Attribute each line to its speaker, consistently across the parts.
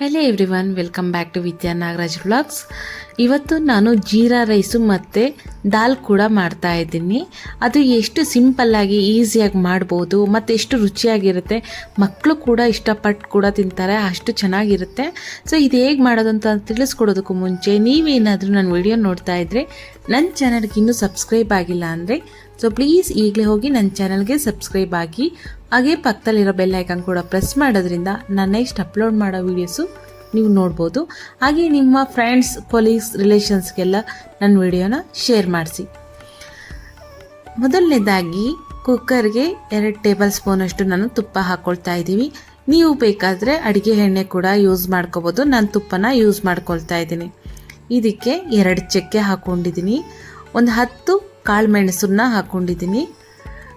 Speaker 1: Hello every welcome back to Vidya Nagaraj vlogs ಇವತ್ತು ನಾನು jeera rice ಮತ್ತು ದಾಲ್ ಕೂಡ ಮಾಡ್ತಾ ಇದ್ದೀನಿ. ಅದು ಎಷ್ಟು ಸಿಂಪಲ್ಲಾಗಿ ಈಸಿಯಾಗಿ ಮಾಡ್ಬೋದು, ಮತ್ತು ಎಷ್ಟು ರುಚಿಯಾಗಿರುತ್ತೆ ಮಕ್ಕಳು ಕೂಡ ಇಷ್ಟಪಟ್ಟು ಕೂಡ ತಿಂತಾರೆ, ಅಷ್ಟು ಚೆನ್ನಾಗಿರುತ್ತೆ. ಸೊ ಇದು ಹೇಗೆ ಮಾಡೋದು ಅಂತ ತಿಳಿಸ್ಕೊಡೋದಕ್ಕೂ ಮುಂಚೆ ನೀವೇನಾದರೂ ನನ್ನ ವಿಡಿಯೋ ನೋಡ್ತಾ ಇದ್ದರೆ ನನ್ನ ಚಾನಲ್ಗೆ ಇನ್ನೂ ಸಬ್ಸ್ಕ್ರೈಬ್ ಆಗಿಲ್ಲ ಅಂದರೆ ಸೊ ಪ್ಲೀಸ್ ಈಗಲೇ ಹೋಗಿ ನನ್ನ ಚಾನಲ್ಗೆ ಸಬ್ಸ್ಕ್ರೈಬ್ ಆಗಿ. ಹಾಗೆ ಪಕ್ಕದಲ್ಲಿರೋ ಬೆಲ್ ಐಕಾನ್ ಕೂಡ ಪ್ರೆಸ್ ಮಾಡೋದ್ರಿಂದ ನಾನು ನೆಕ್ಸ್ಟ್ ಅಪ್ಲೋಡ್ ಮಾಡೋ ವೀಡಿಯೋಸು ನೀವು ನೋಡ್ಬೋದು. ಹಾಗೆ ನಿಮ್ಮ ಫ್ರೆಂಡ್ಸ್ ಕೊಲೀಗ್ಸ್ ರಿಲೇಷನ್ಸ್ಗೆಲ್ಲ ನನ್ನ ವಿಡಿಯೋನ ಶೇರ್ ಮಾಡಿಸಿ. ಮೊದಲನೇದಾಗಿ ಕುಕ್ಕರ್ಗೆ ಎರಡು ಟೇಬಲ್ ಸ್ಪೂನಷ್ಟು ನಾನು ತುಪ್ಪ ಹಾಕ್ಕೊಳ್ತಾ ಇದ್ದೀವಿ. ನೀವು ಬೇಕಾದರೆ ಅಡುಗೆ ಎಣ್ಣೆ ಕೂಡ ಯೂಸ್ ಮಾಡ್ಕೋಬೋದು. ನಾನು ತುಪ್ಪನ ಯೂಸ್ ಮಾಡ್ಕೊಳ್ತಾ ಇದ್ದೀನಿ. ಇದಕ್ಕೆ ಎರಡು ಚಕ್ಕೆ ಹಾಕ್ಕೊಂಡಿದ್ದೀನಿ ಒಂದು ಹತ್ತು ಕಾಳು ಮೆಣಸನ್ನ ಹಾಕ್ಕೊಂಡಿದ್ದೀನಿ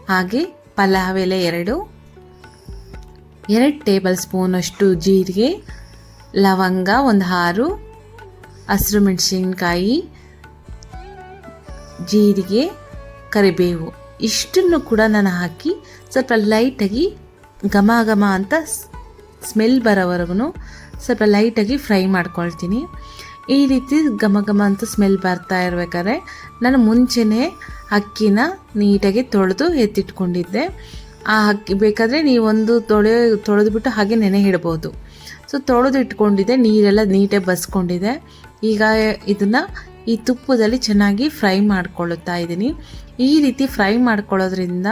Speaker 1: ಹಾಗೆ ಪಲಾವ್ ಎಲೆ ಎರಡು ಎರಡು ಟೇಬಲ್ ಸ್ಪೂನಷ್ಟು ಜೀರಿಗೆ, ಲವಂಗ ಒಂದು ಹಾರು ಹಸಿರು ಮೆಣಸಿನ್ಕಾಯಿ, ಜೀರಿಗೆ, ಕರಿಬೇವು. ಇಷ್ಟನ್ನು ಕೂಡ ನಾನು ಹಾಕಿ ಸ್ವಲ್ಪ ಲೈಟಾಗಿ ಘಮ ಘಮ ಅಂತ ಸ್ಮೆಲ್ ಬರೋವರೆಗೂ ಸ್ವಲ್ಪ ಲೈಟಾಗಿ ಫ್ರೈ ಮಾಡ್ಕೊಳ್ತೀನಿ. ಈ ರೀತಿ ಘಮ ಘಮ ಅಂತ ಸ್ಮೆಲ್ ಬರ್ತಾ ಇರ್ಬೇಕಾದ್ರೆ ನಾನು ಮುಂಚೆನೇ ಅಕ್ಕಿನ ನೀಟಾಗಿ ತೊಳೆದು ಎತ್ತಿಟ್ಕೊಂಡಿದ್ದೆ. ಆ ಅಕ್ಕಿ ಬೇಕಾದರೆ ನೀವೊಂದು ತೊಳೆ ತೊಳೆದ್ಬಿಟ್ಟು ಹಾಗೆ ನೆನೆ ಇಡ್ಬೋದು ಸೊ ತೊಳೆದು ಇಟ್ಕೊಂಡಿದ್ದೆ, ನೀರೆಲ್ಲ ನೀಟಾಗಿ ಬಸ್ಕೊಂಡಿದೆ. ಈಗ ಇದನ್ನು ಈ ತುಪ್ಪದಲ್ಲಿ ಚೆನ್ನಾಗಿ ಫ್ರೈ ಮಾಡ್ಕೊಳ್ಳುತ್ತಾ ಇದ್ದೀನಿ. ಈ ರೀತಿ ಫ್ರೈ ಮಾಡ್ಕೊಳ್ಳೋದ್ರಿಂದ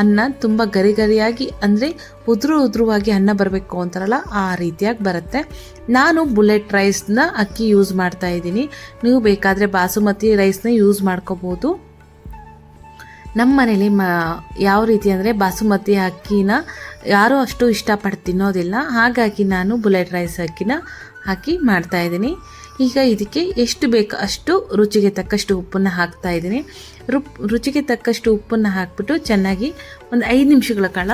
Speaker 1: ಅನ್ನ ತುಂಬ ಗರಿ ಗರಿಯಾಗಿ ಅಂದರೆ ಉದುರು ಉದುರುವಾಗಿ ಅನ್ನ ಬರಬೇಕು ಅಂತಾರಲ್ಲ, ಆ ರೀತಿಯಾಗಿ ಬರುತ್ತೆ. ನಾನು ಬುಲೆಟ್ ರೈಸ್ನ ಅಕ್ಕಿ ಯೂಸ್ ಮಾಡ್ತಾ ಇದ್ದೀನಿ. ನೀವು ಬೇಕಾದರೆ ಬಾಸುಮತಿ ರೈಸ್ನ ಯೂಸ್ ಮಾಡ್ಕೋಬೋದು. ನಮ್ಮ ಮನೇಲಿ ಮ, ಯಾವ ರೀತಿ ಅಂದರೆ ಬಾಸುಮತಿ ಅಕ್ಕಿನ ಯಾರೂ ಅಷ್ಟು ಇಷ್ಟಪಟ್ಟು ತಿನ್ನೋದಿಲ್ಲ ಹಾಗಾಗಿ ನಾನು ಬುಲೆಟ್ ರೈಸ್ ಅಕ್ಕಿನ ಹಾಕಿ ಮಾಡ್ತಾಯಿದ್ದೀನಿ ಈಗ ಇದಕ್ಕೆ ಎಷ್ಟು ಬೇಕು ಅಷ್ಟು ರುಚಿಗೆ ತಕ್ಕಷ್ಟು ಉಪ್ಪನ್ನು ಹಾಕ್ತಾ ಇದ್ದೀನಿ. ರುಪ್, ರುಚಿಗೆ ತಕ್ಕಷ್ಟು ಉಪ್ಪನ್ನು ಹಾಕ್ಬಿಟ್ಟು ಚೆನ್ನಾಗಿ ಒಂದು ಐದು ನಿಮಿಷಗಳ ಕಾಲ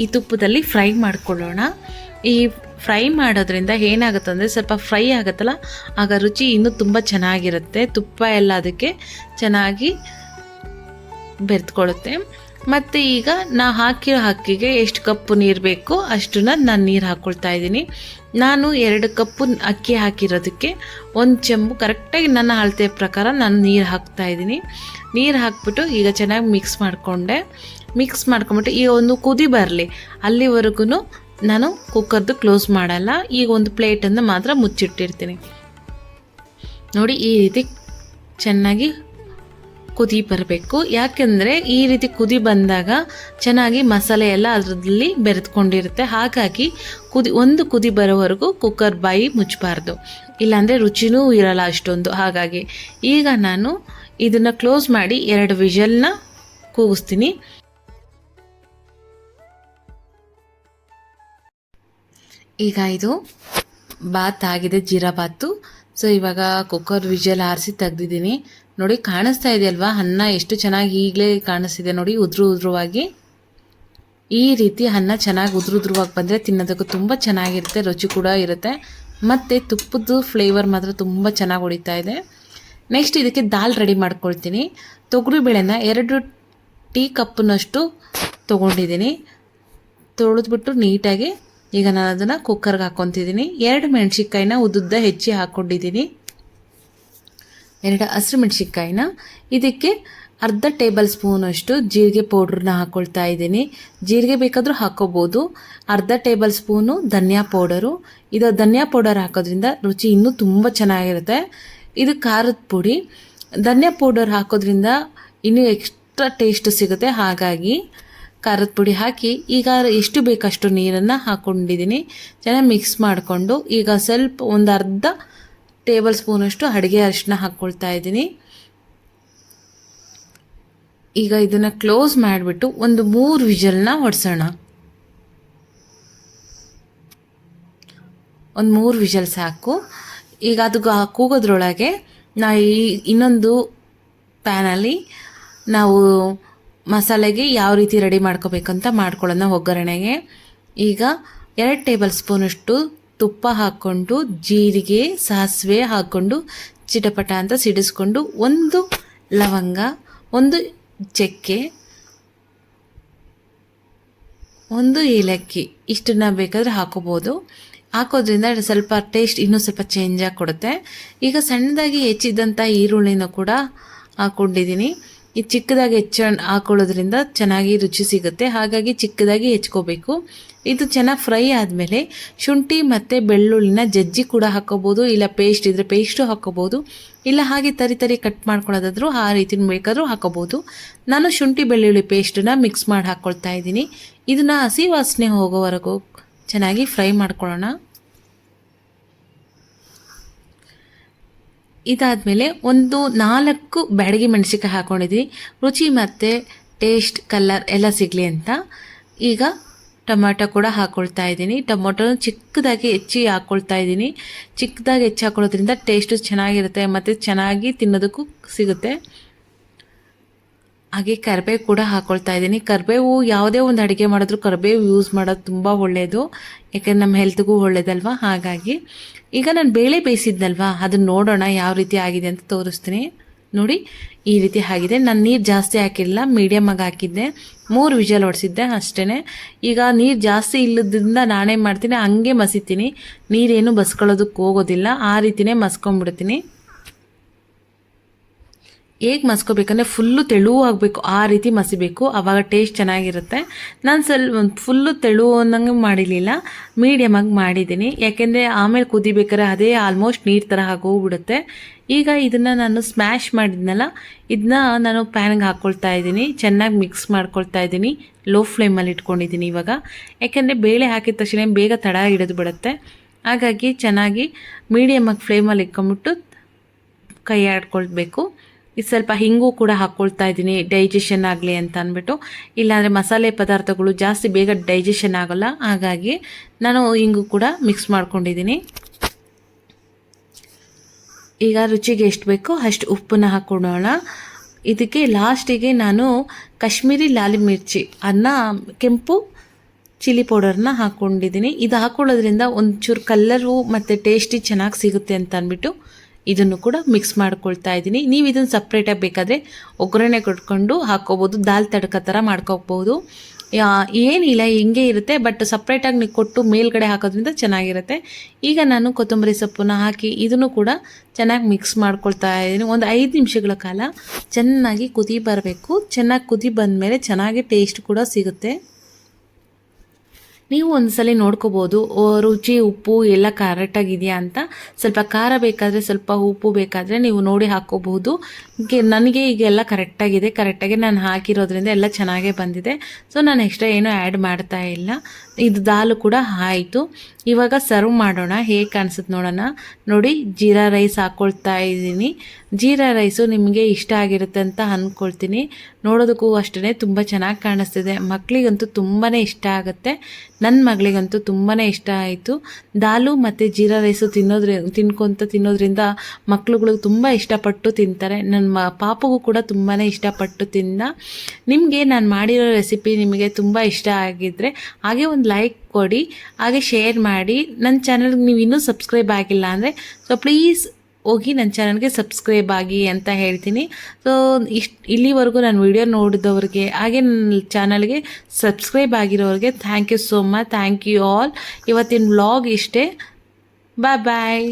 Speaker 1: ಈ ತುಪ್ಪದಲ್ಲಿ ಫ್ರೈ ಮಾಡಿಕೊಳ್ಳೋಣ. ಈ ಫ್ರೈ ಮಾಡೋದ್ರಿಂದ ಏನಾಗುತ್ತೆ ಅಂದರೆ ಸ್ವಲ್ಪ ಫ್ರೈ ಆಗುತ್ತಲ್ಲ, ಆಗ ರುಚಿ ಇನ್ನೂ ತುಂಬ ಚೆನ್ನಾಗಿರುತ್ತೆ. ತುಪ್ಪ ಎಲ್ಲ ಅದಕ್ಕೆ ಚೆನ್ನಾಗಿ ಬೆರೆತ್ಕೊಳ್ಳುತ್ತೆ. ಮತ್ತು ಈಗ ನಾ ಹಾಕಿರೋ ಅಕ್ಕಿಗೆ ಎಷ್ಟು ಕಪ್ಪು ನೀರು ಬೇಕು ಅಷ್ಟನ್ನ ನಾನು ನೀರು ಹಾಕ್ಕೊಳ್ತಾ ಇದ್ದೀನಿ. ನಾನು ಎರಡು ಕಪ್ಪು ಅಕ್ಕಿ ಹಾಕಿರೋದಕ್ಕೆ ಒಂದು ಚೆಂಬು ಕರೆಕ್ಟಾಗಿ ನನ್ನ ಅಳತೆ ಪ್ರಕಾರ ನಾನು ನೀರು ಹಾಕ್ತಾ ಇದ್ದೀನಿ. ನೀರು ಹಾಕ್ಬಿಟ್ಟು ಈಗ ಚೆನ್ನಾಗಿ ಮಿಕ್ಸ್ ಮಾಡಿಕೊಂಡೆ. ಮಿಕ್ಸ್ ಮಾಡ್ಕೊಂಬಿಟ್ಟು ಈಗ ಒಂದು ಕುದಿ ಬರಲಿ. ಅಲ್ಲಿವರೆಗೂ ನಾನು ಕುಕ್ಕರ್ದು ಕ್ಲೋಸ್ ಮಾಡಲ್ಲ. ಈಗ ಒಂದು ಪ್ಲೇಟನ್ನು ಮಾತ್ರ ಮುಚ್ಚಿಟ್ಟಿರ್ತೀನಿ. ನೋಡಿ ಈ ರೀತಿ ಚೆನ್ನಾಗಿ ಕುದಿ ಬರಬೇಕು. ಯಾಕೆಂದರೆ ಈ ರೀತಿ ಕುದಿ ಬಂದಾಗ ಚೆನ್ನಾಗಿ ಮಸಾಲೆ ಎಲ್ಲ ಅದರಲ್ಲಿ ಬೆರೆತ್ಕೊಂಡಿರುತ್ತೆ. ಹಾಗಾಗಿ ಕುದಿ, ಒಂದು ಕುದಿ ಬರೋವರೆಗೂ ಕುಕ್ಕರ್ ಬಾಯಿ ಮುಚ್ಚಬಾರ್ದು. ಇಲ್ಲಾಂದರೆ ರುಚಿನೂ ಇರಲ್ಲ ಅಷ್ಟೊಂದು. ಹಾಗಾಗಿ ಈಗ ನಾನು ಇದನ್ನು ಕ್ಲೋಸ್ ಮಾಡಿ ಎರಡು ವಿಷಲ್ನ ಕೂಗಿಸ್ತೀನಿ. ಈಗ ಇದು ಬಾತ್ ಆಗಿದೆ, ಜೀರಾ ಬಾತು. ಸೊ ಇವಾಗ ಕುಕ್ಕರ್ ವಿಜಲ್ ಆರಿಸಿ ತೆಗ್ದಿದ್ದೀನಿ. ನೋಡಿ, ಕಾಣಿಸ್ತಾ ಇದೆ ಅಲ್ವಾ? ಅನ್ನ ಎಷ್ಟು ಚೆನ್ನಾಗಿ ಈಗಲೇ ಕಾಣಿಸ್ತಿದೆ ನೋಡಿ, ಉದುರು ಉದ್ರುವಾಗಿ. ಈ ರೀತಿ ಅನ್ನ ಚೆನ್ನಾಗಿ ಉದುರು ಉದುರುವಾಗಿ ಬಂದರೆ ತಿನ್ನೋದಕ್ಕೂ ತುಂಬ ಚೆನ್ನಾಗಿರುತ್ತೆ, ರುಚಿ ಕೂಡ ಇರುತ್ತೆ. ಮತ್ತು ತುಪ್ಪದ್ದು ಫ್ಲೇವರ್ ಮಾತ್ರ ತುಂಬ ಚೆನ್ನಾಗಿ ಹೊಡಿತಾ ಇದೆ. ನೆಕ್ಸ್ಟ್ ಇದಕ್ಕೆ ದಾಲ್ ರೆಡಿ ಮಾಡ್ಕೊಳ್ತೀನಿ. ತೊಗರಿಬೇಳೆನ ಎರಡು ಟೀ ಕಪ್ನಷ್ಟು ತೊಗೊಂಡಿದ್ದೀನಿ. ತೊಳೆದ್ಬಿಟ್ಟು ನೀಟಾಗಿ ಈಗ ನಾನು ಅದನ್ನು ಕುಕ್ಕರ್ಗೆ ಹಾಕ್ಕೊತಿದ್ದೀನಿ ಎರಡು ಮೆಣಸಿನ್ಕಾಯಿನ ಉದ್ದುದ್ದ ಹೆಚ್ಚಿ ಹಾಕ್ಕೊಂಡಿದ್ದೀನಿ ಎರಡು ಹಸಿರು ಮೆಣಸಿನ್ಕಾಯಿನ. ಇದಕ್ಕೆ ಅರ್ಧ ಟೇಬಲ್ ಸ್ಪೂನಷ್ಟು ಜೀರಿಗೆ ಪೌಡ್ರನ್ನ ಹಾಕ್ಕೊಳ್ತಾ ಇದ್ದೀನಿ. ಜೀರಿಗೆ ಬೇಕಾದರೂ ಹಾಕ್ಕೋಬೋದು ಅರ್ಧ ಟೇಬಲ್ ಸ್ಪೂನು ಧನಿಯಾ ಪೌಡರು. ಇದು ಧನಿಯಾ ಪೌಡರ್ ಹಾಕೋದ್ರಿಂದ ರುಚಿ ಇನ್ನೂ ತುಂಬ ಚೆನ್ನಾಗಿರುತ್ತೆ. ಇದು ಖಾರದ ಪುಡಿ. ಧನಿಯಾ ಪೌಡರ್ ಹಾಕೋದ್ರಿಂದ ಇನ್ನೂ ಎಕ್ಸ್ಟ್ರಾ ಟೇಸ್ಟ್ ಸಿಗುತ್ತೆ. ಹಾಗಾಗಿ ಖಾರದ ಪುಡಿ ಹಾಕಿ ಈಗ ಎಷ್ಟು ಬೇಕಷ್ಟು ನೀರನ್ನು ಹಾಕೊಂಡಿದ್ದೀನಿ. ಚೆನ್ನಾಗಿ ಮಿಕ್ಸ್ ಮಾಡಿಕೊಂಡು ಈಗ ಸ್ವಲ್ಪ ಒಂದು ಅರ್ಧ ಟೇಬಲ್ ಸ್ಪೂನಷ್ಟು ಅಡುಗೆ ಅರಿಶಿನ ಹಾಕ್ಕೊಳ್ತಾ ಇದ್ದೀನಿ. ಈಗ ಇದನ್ನು ಕ್ಲೋಸ್ ಮಾಡಿಬಿಟ್ಟು ಒಂದು ಮೂರು ವಿಜಲ್ನ ಹೊಡ್ಸೋಣ ಒಂದು ಮೂರು ವಿಜಲ್ ಸಾಕು. ಈಗ ಅದು ಕೂಗೋದ್ರೊಳಗೆ ನಾ ಈ ಇನ್ನೊಂದು ಪ್ಯಾನಲ್ಲಿ ನಾವು ಮಸಾಲೆಗೆ ಯಾವ ರೀತಿ ರೆಡಿ ಮಾಡ್ಕೋಬೇಕಂತ ಮಾಡ್ಕೊಳ್ಳೋಣ ಒಗ್ಗರಣೆಗೆ. ಈಗ ಎರಡು ಟೇಬಲ್ ಸ್ಪೂನಷ್ಟು ತುಪ್ಪ ಹಾಕ್ಕೊಂಡು, ಜೀರಿಗೆ, ಸಾಸಿವೆ ಹಾಕ್ಕೊಂಡು, ಚಿಟಪಟ ಅಂತ ಸಿಡಿಸ್ಕೊಂಡು, ಒಂದು ಲವಂಗ, ಒಂದು ಚಕ್ಕೆ, ಒಂದು ಏಲಕ್ಕಿ ಇಷ್ಟನ್ನ ಬೇಕಾದರೆ ಹಾಕೋಬೋದು. ಹಾಕೋದ್ರಿಂದ ಸ್ವಲ್ಪ ಟೇಸ್ಟ್ ಇನ್ನೂ ಸ್ವಲ್ಪ ಚೇಂಜ್ ಆಗಿ ಕೊಡುತ್ತೆ. ಈಗ ಸಣ್ಣದಾಗಿ ಹೆಚ್ಚಿದ್ದಂಥ ಈರುಳ್ಳಿನ ಕೂಡ ಹಾಕ್ಕೊಂಡಿದ್ದೀನಿ ಈ ಚಿಕ್ಕದಾಗಿ ಹೆಚ್ಚ ಹಾಕೊಳ್ಳೋದ್ರಿಂದ ಚೆನ್ನಾಗಿ ರುಚಿ ಸಿಗುತ್ತೆ. ಹಾಗಾಗಿ ಚಿಕ್ಕದಾಗಿ ಹೆಚ್ಕೋಬೇಕು. ಇದು ಚೆನ್ನಾಗಿ ಫ್ರೈ ಆದಮೇಲೆ ಶುಂಠಿ ಮತ್ತು ಬೆಳ್ಳುಳ್ಳಿನ ಜಜ್ಜಿ ಕೂಡ ಹಾಕೋಬೋದು, ಇಲ್ಲ ಪೇಸ್ಟ್ ಇದ್ದರೆ ಪೇಸ್ಟು ಹಾಕೋಬೋದು, ಇಲ್ಲ ಹಾಗೆ ತರಿ ತರಿ ಕಟ್ ಮಾಡ್ಕೊಳ್ಳೋದಾದ್ರೂ ಆ ರೀತಿ ಬೇಕಾದರೂ ಹಾಕೋಬೋದು. ನಾನು ಶುಂಠಿ, ಬೆಳ್ಳುಳ್ಳಿ ಪೇಸ್ಟನ್ನ ಮಿಕ್ಸ್ ಮಾಡಿ ಹಾಕ್ಕೊಳ್ತಾ ಇದ್ದೀನಿ. ಇದನ್ನು ಹಸಿ ವಾಸನೆ ಹೋಗೋವರೆಗೂ ಚೆನ್ನಾಗಿ ಫ್ರೈ ಮಾಡ್ಕೊಳ್ಳೋಣ. ಇದಾದಮೇಲೆ ಒಂದು ನಾಲ್ಕು ಬ್ಯಾಡಗಿ ಮೆಣಸಿಕಾಯಿ ಹಾಕ್ಕೊಂಡಿದ್ದೀನಿ ರುಚಿ ಮತ್ತು ಟೇಸ್ಟ್ ಕಲರ್ ಎಲ್ಲ ಸಿಗಲಿ ಅಂತ. ಈಗ ಟೊಮ್ಯಾಟೊ ಕೂಡ ಹಾಕ್ಕೊಳ್ತಾ ಇದ್ದೀನಿ. ಟೊಮೊಟೊನ ಚಿಕ್ಕದಾಗಿ ಹೆಚ್ಚಿ ಹಾಕ್ಕೊಳ್ತಾ ಇದ್ದೀನಿ. ಚಿಕ್ಕದಾಗಿ ಹೆಚ್ಚಿ ಹಾಕೊಳ್ಳೋದ್ರಿಂದ ಟೇಸ್ಟು ಚೆನ್ನಾಗಿರುತ್ತೆ ಮತ್ತು ಚೆನ್ನಾಗಿ ತಿನ್ನೋದಕ್ಕೂ ಸಿಗುತ್ತೆ. ಹಾಗೆ ಕರಿಬೇವು ಕೂಡ ಹಾಕ್ಕೊಳ್ತಾ ಇದ್ದೀನಿ. ಕರಿಬೇವು ಯಾವುದೇ ಒಂದು ಅಡುಗೆ ಮಾಡಿದ್ರು ಕರಿಬೇವು ಯೂಸ್ ಮಾಡೋದು ತುಂಬ ಒಳ್ಳೆಯದು ಯಾಕೆಂದ್ರೆ ನಮ್ಮ ಹೆಲ್ತ್ಗೂ ಒಳ್ಳೇದಲ್ವ? ಹಾಗಾಗಿ. ಈಗ ನಾನು ಬೇಳೆ ಬೇಯಿಸಿದ್ನಲ್ವಾ? ಅದನ್ನ ನೋಡೋಣ ಯಾವ ರೀತಿ ಆಗಿದೆ ಅಂತ ತೋರಿಸ್ತೀನಿ. ನೋಡಿ, ಈ ರೀತಿ ಆಗಿದೆ. ನಾನು ನೀರು ಜಾಸ್ತಿ ಹಾಕಿರಲಿಲ್ಲ ಮೀಡಿಯಮಾಗಿ ಹಾಕಿದ್ದೆ. ಮೂರು ವಿಜಲ್ ಹೊಡೆಸಿದ್ದೆ ಅಷ್ಟೇ ಈಗ ನೀರು ಜಾಸ್ತಿ ಇಲ್ಲದ್ರಿಂದ ನಾನೇ ಮಾಡ್ತೀನಿ, ಹಂಗೆ ಮಸಿತೀನಿ. ನೀರೇನು ಬಸ್ಕೊಳ್ಳೋದಕ್ಕೆ ಹೋಗೋದಿಲ್ಲ. ಆ ರೀತಿಯೇ ಮಸ್ಕೊಂಡ್ಬಿಡ್ತೀನಿ. ಹೇಗೆ ಮಸ್ಕೋಬೇಕಂದ್ರೆ ಫುಲ್ಲು ತೆಳುವು ಆಗಬೇಕು ಆ ರೀತಿ ಮಸಿಬೇಕು. ಆವಾಗ ಟೇಸ್ಟ್ ಚೆನ್ನಾಗಿರುತ್ತೆ. ನಾನು ಸ್ವಲ್ಪ ಫುಲ್ಲು ತೆಳು ಅನ್ನಂಗೆ ಮಾಡಿರಲಿಲ್ಲ ಮೀಡಿಯಮಾಗಿ ಮಾಡಿದ್ದೀನಿ. ಯಾಕೆಂದರೆ ಆಮೇಲೆ ಕುದಿಬೇಕಾದ್ರೆ ಅದೇ ಆಲ್ಮೋಸ್ಟ್ ನೀರು ಥರ ಆಗೋಗ್ಬಿಡುತ್ತೆ. ಈಗ ಇದನ್ನು ನಾನು ಸ್ಮ್ಯಾಶ್ ಮಾಡಿದ್ನಲ್ಲ ಇದನ್ನ ನಾನು ಪ್ಯಾನ್ಗೆ ಹಾಕ್ಕೊಳ್ತಾ ಇದ್ದೀನಿ. ಚೆನ್ನಾಗಿ ಮಿಕ್ಸ್ ಮಾಡ್ಕೊಳ್ತಾ ಇದ್ದೀನಿ. ಲೋ ಫ್ಲೇಮಲ್ಲಿ ಇಟ್ಕೊಂಡಿದ್ದೀನಿ ಇವಾಗ. ಯಾಕೆಂದರೆ ಬೇಳೆ ಹಾಕಿದ ತಕ್ಷಣ ಬೇಗ ತಡ ಹಿಡಿದು ಬಿಡುತ್ತೆ. ಹಾಗಾಗಿ ಚೆನ್ನಾಗಿ ಮೀಡಿಯಮಾಗಿ ಫ್ಲೇಮಲ್ಲಿ ಇಟ್ಕೊಂಬಿಟ್ಟು ಕೈ ಆಡ್ಕೊಳ್ಬೇಕು. ಇದು ಸ್ವಲ್ಪ ಹಿಂಗೂ ಕೂಡ ಹಾಕ್ಕೊಳ್ತಾ ಇದ್ದೀನಿ ಡೈಜೆಷನ್ ಆಗಲಿ ಅಂತ ಅಂದ್ಬಿಟ್ಟು. ಇಲ್ಲಾಂದರೆ ಮಸಾಲೆ ಪದಾರ್ಥಗಳು ಜಾಸ್ತಿ ಬೇಗ ಡೈಜೆಷನ್ ಆಗೋಲ್ಲ, ಹಾಗಾಗಿ ನಾನು ಹಿಂಗೂ ಕೂಡ ಮಿಕ್ಸ್ ಮಾಡ್ಕೊಂಡಿದ್ದೀನಿ. ಈಗ ರುಚಿಗೆ ಎಷ್ಟು ಬೇಕೋ ಅಷ್ಟು ಉಪ್ಪನ್ನ ಹಾಕ್ಕೊಳ್ಳೋಣ ಇದಕ್ಕೆ ಲಾಸ್ಟಿಗೆ ನಾನು ಕಾಶ್ಮೀರಿ ಲಾಲಿ ಮಿರ್ಚಿ, ಅನ್ನ, ಕೆಂಪು ಚಿಲ್ಲಿ ಪೌಡರ್ನ ಹಾಕ್ಕೊಂಡಿದ್ದೀನಿ ಇದು ಹಾಕ್ಕೊಳ್ಳೋದ್ರಿಂದ ಒಂಚೂರು ಕಲ್ಲರು ಮತ್ತು ಟೇಸ್ಟಿ ಚೆನ್ನಾಗಿ ಸಿಗುತ್ತೆ ಅಂತ ಅಂದ್ಬಿಟ್ಟು ಇದನ್ನು ಕೂಡ ಮಿಕ್ಸ್ ಮಾಡ್ಕೊಳ್ತಾ ಇದ್ದೀನಿ ನೀವು ಇದನ್ನು ಸಪ್ರೇಟಾಗಿ ಬೇಕಾದರೆ ಒಗ್ಗರಣೆ ಕೊಟ್ಕೊಂಡು ಹಾಕೋಬೋದು, ದಾಲ್ ತಡ್ಕ ಥರ ಮಾಡ್ಕೋಬೋದು ಏನಿಲ್ಲ ಹಿಂಗೆ ಇರುತ್ತೆ ಬಟ್ ಸಪ್ರೇಟಾಗಿ ನೀವು ಕೊಟ್ಟು ಮೇಲ್ಗಡೆ ಹಾಕೋದ್ರಿಂದ ಚೆನ್ನಾಗಿರುತ್ತೆ. ಈಗ ನಾನು ಕೊತ್ತಂಬರಿ ಸೊಪ್ಪನ್ನು ಹಾಕಿ ಇದನ್ನು ಕೂಡ ಚೆನ್ನಾಗಿ ಮಿಕ್ಸ್ ಮಾಡ್ಕೊಳ್ತಾ ಇದ್ದೀನಿ ಒಂದು ಐದು ನಿಮಿಷಗಳ ಕಾಲ ಚೆನ್ನಾಗಿ ಕುದಿ ಬರಬೇಕು. ಚೆನ್ನಾಗಿ ಕುದಿ ಬಂದಮೇಲೆ ಚೆನ್ನಾಗಿ ಟೇಸ್ಟ್ ಕೂಡ ಸಿಗುತ್ತೆ. ನೀವು ಒಂದ್ಸಲ ನೋಡ್ಕೋಬೋದು ರುಚಿ, ಉಪ್ಪು ಎಲ್ಲ ಕರೆಕ್ಟಾಗಿದೆಯಾ ಅಂತ. ಸ್ವಲ್ಪ ಖಾರ ಬೇಕಾದರೆ ಸ್ವಲ್ಪ ಉಪ್ಪು ಬೇಕಾದರೆ ನೀವು ನೋಡಿ ಹಾಕ್ಕೋಬಹುದು ನನಗೆ ಈಗ ಎಲ್ಲ ಕರೆಕ್ಟಾಗಿದೆ ಕರೆಕ್ಟಾಗಿ ನಾನು ಹಾಕಿರೋದ್ರಿಂದ ಎಲ್ಲ ಚೆನ್ನಾಗೇ ಬಂದಿದೆ. ಸೊ ನಾನು ಎಕ್ಸ್ಟ್ರಾ ಏನೂ ಆ್ಯಡ್ ಮಾಡ್ತಾ ಇಲ್ಲ. ಇದು ದಾಲು ಕೂಡ ಆಯಿತು. ಇವಾಗ ಸರ್ವ್ ಮಾಡೋಣ, ಹೇಗೆ ಕಾಣಿಸುತ್ತೆ ನೋಡೋಣ. ನೋಡಿ, ಜೀರಾ ರೈಸ್ ಹಾಕ್ಕೊಳ್ತಾ ಇದ್ದೀನಿ. ಜೀರಾ ರೈಸು ನಿಮಗೆ ಇಷ್ಟ ಆಗಿರುತ್ತೆ ಅಂತ ಅಂದ್ಕೊಳ್ತೀನಿ ನೋಡೋದಕ್ಕೂ ಅಷ್ಟೇ ತುಂಬ ಚೆನ್ನಾಗಿ ಕಾಣಿಸ್ತಿದೆ. ಮಕ್ಕಳಿಗಂತೂ ತುಂಬಾ ಇಷ್ಟ ಆಗುತ್ತೆ. ನನ್ನ ಮಗಳಿಗಂತೂ ತುಂಬಾ ಇಷ್ಟ ಆಯಿತು. ದಾಲು ಮತ್ತು ಜೀರಾ ರೈಸು ತಿನ್ನೋದ್ರಿ, ತಿನ್ಕೊತ ತಿನ್ನೋದ್ರಿಂದ ಮಕ್ಕಳುಗಳು ತುಂಬ ಇಷ್ಟಪಟ್ಟು ತಿಂತಾರೆ. ನನ್ನ ಮ, ಪಾಪಗೂ ಕೂಡ ತುಂಬಾ ಇಷ್ಟಪಟ್ಟು ತಿಂದ ನಿಮಗೆ ನಾನು ಮಾಡಿರೋ ರೆಸಿಪಿ ನಿಮಗೆ ತುಂಬ ಇಷ್ಟ ಆಗಿದ್ದರೆ ಹಾಗೆ ಒಂದು ಲೈಕ್ ಕೊಡಿ, ಹಾಗೆ ಶೇರ್ ಮಾಡಿ. ನನ್ನ ಚಾನಲ್ಗೆ ನೀವು ಇನ್ನೂ ಸಬ್ಸ್ಕ್ರೈಬ್ ಆಗಿಲ್ಲ ಅಂದರೆ, ಸೊ ಪ್ಲೀಸ್ ಹೋಗಿ ನನ್ನ ಚಾನಲ್ಗೆ ಸಬ್ಸ್ಕ್ರೈಬ್ ಆಗಿ ಅಂತ ಹೇಳ್ತೀನಿ. ಸೊ ಇಷ್ಟು ಇಲ್ಲಿವರೆಗೂ ನಾನು ವಿಡಿಯೋ ನೋಡಿದವ್ರಿಗೆ, ಹಾಗೆ ನನ್ನ ಚಾನಲ್ಗೆ subscribe ಆಗಿರೋರಿಗೆ thank you so much thank you all ಇವತ್ತಿನ ವ್ಲಾಗ್ ಇಷ್ಟೇ. Bye bye